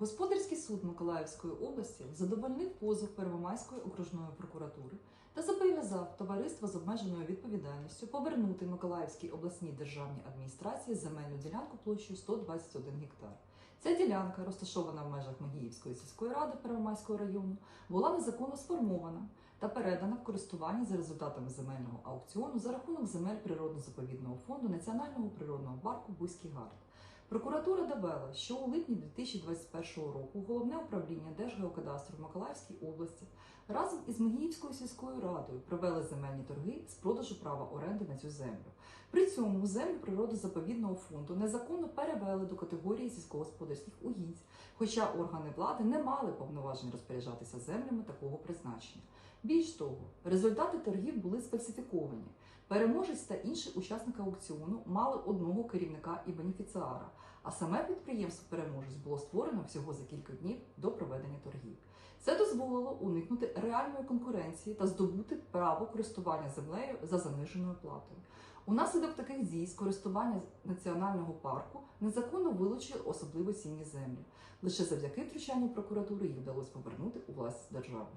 Господарський суд Миколаївської області задовольнив позов Первомайської окружної прокуратури та зобов'язав товариство з обмеженою відповідальністю повернути Миколаївській обласній державній адміністрації земельну ділянку площею 121 гектар. Ця ділянка, розташована в межах Магіївської сільської ради Первомайського району, була незаконно сформована та передана в користування за результатами земельного аукціону за рахунок земель природно-заповідного фонду Національного природного парку Бузький Гард. Прокуратура довела, що у липні 2021 року головне управління Держгеокадастру в Миколаївській області разом із Мегіївською сільською радою провели земельні торги з продажу права оренди на цю землю. При цьому землю природозаповідного фонду незаконно перевели до категорії сільськогосподарських угідь, хоча органи влади не мали повноважень розпоряджатися землями такого призначення. Більш того, результати торгів були сфальсифіковані. Переможець та інші учасники аукціону мали одного керівника і бенефіціара, а саме підприємство переможець було створено всього за кілька днів до проведення торгів. Це дозволило уникнути реальної конкуренції та здобути право користування землею за заниженою платою. Унаслідок таких дій з користування національного парку незаконно вилучили особливо цінні землі. Лише завдяки втручанню прокуратури їх вдалося повернути у власність держави.